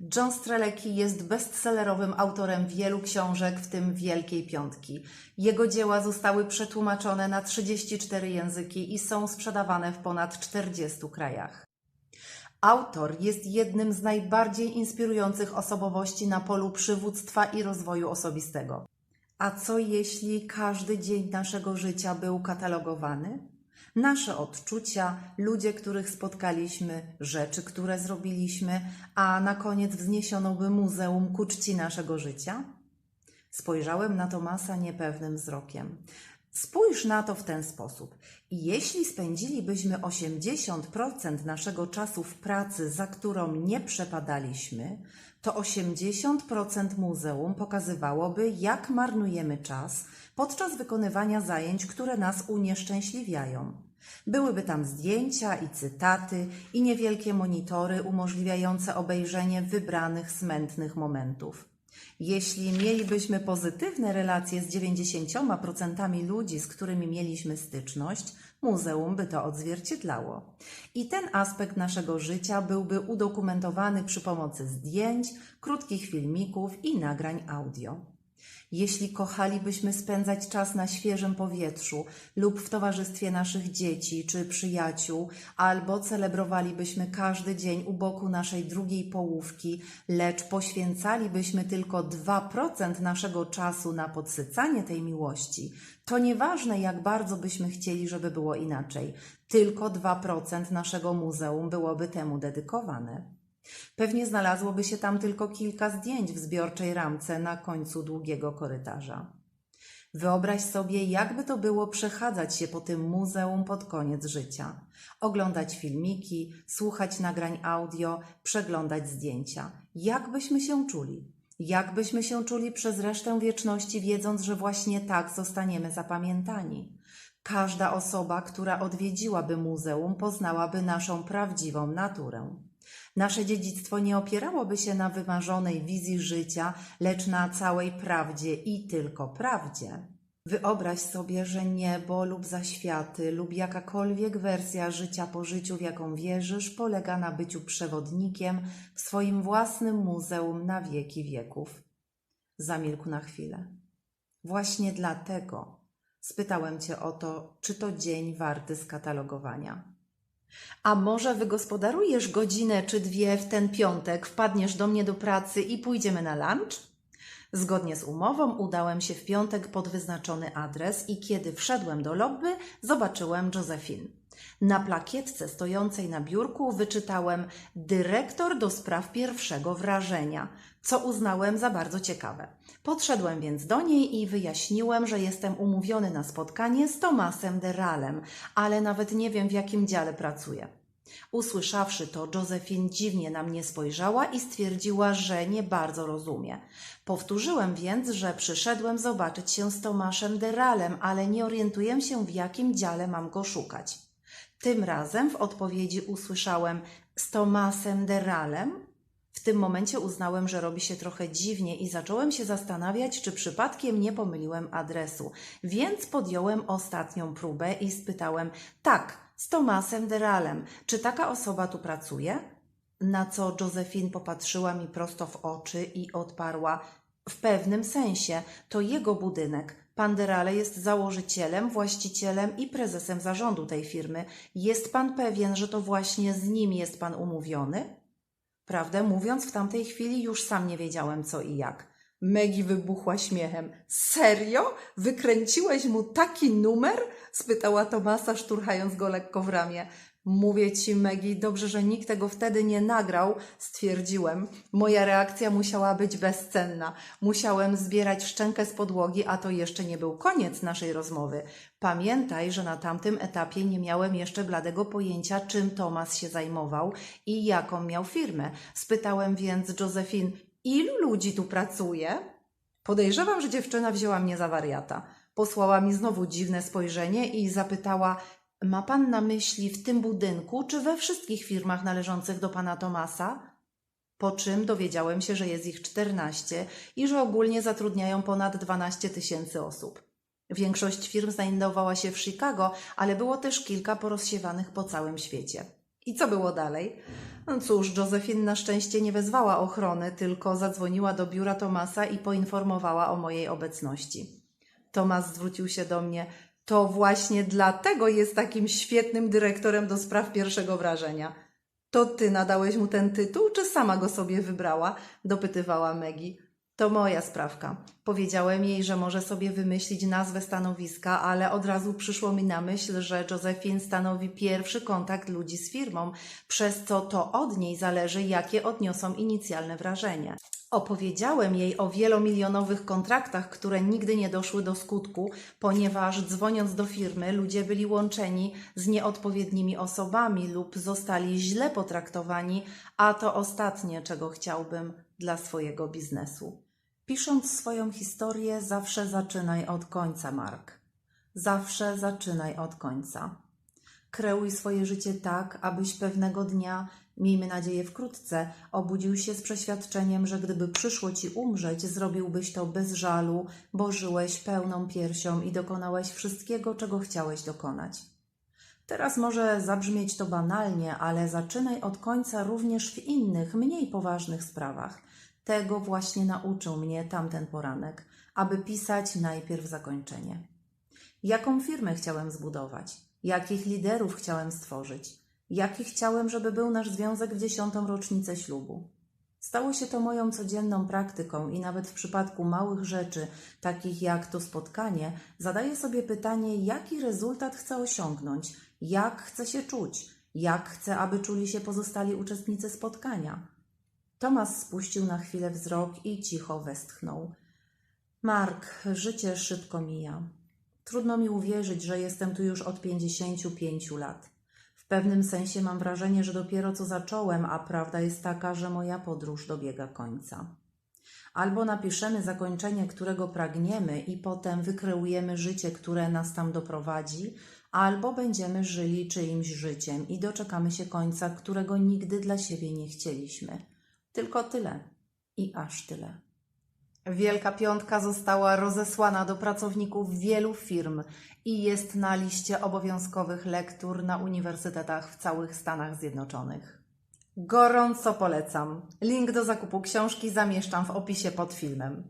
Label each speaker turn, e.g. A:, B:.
A: John Strelecki jest bestsellerowym autorem wielu książek, w tym Wielkiej Piątki. Jego dzieła zostały przetłumaczone na 34 języki i są sprzedawane w ponad 40 krajach. Autor jest jednym z najbardziej inspirujących osobowości na polu przywództwa i rozwoju osobistego. A co jeśli każdy dzień naszego życia był katalogowany? Nasze odczucia, ludzie, których spotkaliśmy, rzeczy, które zrobiliśmy, a na koniec wzniesiono by muzeum ku czci naszego życia? Spojrzałem na Tomasa niepewnym wzrokiem. Spójrz na to w ten sposób. Jeśli spędzilibyśmy 80% naszego czasu w pracy, za którą nie przepadaliśmy, to 80% muzeum pokazywałoby, jak marnujemy czas podczas wykonywania zajęć, które nas unieszczęśliwiają. Byłyby tam zdjęcia i cytaty, i niewielkie monitory umożliwiające obejrzenie wybranych smętnych momentów. Jeśli mielibyśmy pozytywne relacje z 90% ludzi, z którymi mieliśmy styczność, muzeum by to odzwierciedlało. I ten aspekt naszego życia byłby udokumentowany przy pomocy zdjęć, krótkich filmików i nagrań audio. Jeśli kochalibyśmy spędzać czas na świeżym powietrzu lub w towarzystwie naszych dzieci czy przyjaciół, albo celebrowalibyśmy każdy dzień u boku naszej drugiej połówki, lecz poświęcalibyśmy tylko 2% naszego czasu na podsycanie tej miłości, to nieważne jak bardzo byśmy chcieli, żeby było inaczej, tylko 2% naszego muzeum byłoby temu dedykowane. Pewnie znalazłoby się tam tylko kilka zdjęć w zbiorczej ramce na końcu długiego korytarza. Wyobraź sobie, jakby to było przechadzać się po tym muzeum pod koniec życia, oglądać filmiki, słuchać nagrań audio, przeglądać zdjęcia. Jak byśmy się czuli? Jak byśmy się czuli przez resztę wieczności, wiedząc, że właśnie tak zostaniemy zapamiętani? Każda osoba, która odwiedziłaby muzeum, poznałaby naszą prawdziwą naturę. Nasze dziedzictwo nie opierałoby się na wymarzonej wizji życia, lecz na całej prawdzie i tylko prawdzie. Wyobraź sobie, że niebo lub zaświaty lub jakakolwiek wersja życia po życiu, w jaką wierzysz, polega na byciu przewodnikiem w swoim własnym muzeum na wieki wieków. Zamilkł na chwilę. Właśnie dlatego spytałem cię o to, czy to dzień warty skatalogowania. A może wygospodarujesz godzinę czy dwie w ten piątek, wpadniesz do mnie do pracy i pójdziemy na lunch? Zgodnie z umową udałem się w piątek pod wyznaczony adres i kiedy wszedłem do lobby, zobaczyłem Josephine. Na plakietce stojącej na biurku wyczytałem dyrektor do spraw pierwszego wrażenia, co uznałem za bardzo ciekawe. Podszedłem więc do niej i wyjaśniłem, że jestem umówiony na spotkanie z Tomasem Deralem, ale nawet nie wiem w jakim dziale pracuje. Usłyszawszy to, Josephine dziwnie na mnie spojrzała i stwierdziła, że nie bardzo rozumie. Powtórzyłem więc, że przyszedłem zobaczyć się z Tomaszem Deralem, ale nie orientuję się, w jakim dziale mam go szukać. Tym razem w odpowiedzi usłyszałem z Tomasem Deralem. Tym momencie uznałem, że robi się trochę dziwnie i zacząłem się zastanawiać, czy przypadkiem nie pomyliłem adresu. Więc podjąłem ostatnią próbę i spytałem: Tak, z Tomasem Deralem, czy taka osoba tu pracuje? Na co Josephine popatrzyła mi prosto w oczy i odparła: W pewnym sensie to jego budynek. Pan Derale jest założycielem, właścicielem i prezesem zarządu tej firmy. Jest pan pewien, że to właśnie z nim jest pan umówiony? Prawdę mówiąc, w tamtej chwili już sam nie wiedziałem co i jak. Megi wybuchła śmiechem. Serio? Wykręciłeś mu taki numer? spytała Tomasa, szturchając go lekko w ramię. Mówię ci, Megi, dobrze, że nikt tego wtedy nie nagrał, stwierdziłem. Moja reakcja musiała być bezcenna. Musiałem zbierać szczękę z podłogi, a to jeszcze nie był koniec naszej rozmowy. Pamiętaj, że na tamtym etapie nie miałem jeszcze bladego pojęcia, czym Tomas się zajmował i jaką miał firmę. Spytałem więc Josephine, ilu ludzi tu pracuje? Podejrzewam, że dziewczyna wzięła mnie za wariata. Posłała mi znowu dziwne spojrzenie i zapytała: Ma pan na myśli w tym budynku, czy we wszystkich firmach należących do pana Tomasa? Po czym dowiedziałem się, że jest ich 14 i że ogólnie zatrudniają ponad 12 tysięcy osób. Większość firm znajdowała się w Chicago, ale było też kilka porozsiewanych po całym świecie. I co było dalej? No cóż, Josephine na szczęście nie wezwała ochrony, tylko zadzwoniła do biura Tomasa i poinformowała o mojej obecności. Tomas zwrócił się do mnie. To właśnie dlatego jest takim świetnym dyrektorem do spraw pierwszego wrażenia. To ty nadałeś mu ten tytuł, czy sama go sobie wybrała? dopytywała Maggie. To moja sprawka. Powiedziałem jej, że może sobie wymyślić nazwę stanowiska, ale od razu przyszło mi na myśl, że Josephine stanowi pierwszy kontakt ludzi z firmą, przez co to od niej zależy, jakie odniosą inicjalne wrażenie. Opowiedziałem jej o wielomilionowych kontraktach, które nigdy nie doszły do skutku, ponieważ dzwoniąc do firmy, ludzie byli łączeni z nieodpowiednimi osobami lub zostali źle potraktowani, a to ostatnie, czego chciałbym dla swojego biznesu. Pisząc swoją historię, zawsze zaczynaj od końca, Mark. Zawsze zaczynaj od końca. Kreuj swoje życie tak, abyś pewnego dnia, miejmy nadzieję wkrótce, obudził się z przeświadczeniem, że gdyby przyszło ci umrzeć, zrobiłbyś to bez żalu, bo żyłeś pełną piersią i dokonałeś wszystkiego, czego chciałeś dokonać. Teraz może zabrzmieć to banalnie, ale zaczynaj od końca również w innych, mniej poważnych sprawach. Tego właśnie nauczył mnie tamten poranek, aby pisać najpierw zakończenie. Jaką firmę chciałem zbudować? Jakich liderów chciałem stworzyć? Jaki chciałem, żeby był nasz związek w dziesiątą rocznicę ślubu? Stało się to moją codzienną praktyką i nawet w przypadku małych rzeczy, takich jak to spotkanie, zadaję sobie pytanie, jaki rezultat chcę osiągnąć, jak chcę się czuć, jak chcę, aby czuli się pozostali uczestnicy spotkania. Tomas spuścił na chwilę wzrok i cicho westchnął. Mark, życie szybko mija. Trudno mi uwierzyć, że jestem tu już od 55 lat. W pewnym sensie mam wrażenie, że dopiero co zacząłem, a prawda jest taka, że moja podróż dobiega końca. Albo napiszemy zakończenie, którego pragniemy, i potem wykreujemy życie, które nas tam doprowadzi, albo będziemy żyli czyimś życiem i doczekamy się końca, którego nigdy dla siebie nie chcieliśmy. Tylko tyle i aż tyle. Wielka Piątka została rozesłana do pracowników wielu firm i jest na liście obowiązkowych lektur na uniwersytetach w całych Stanach Zjednoczonych. Gorąco polecam. Link do zakupu książki zamieszczam w opisie pod filmem.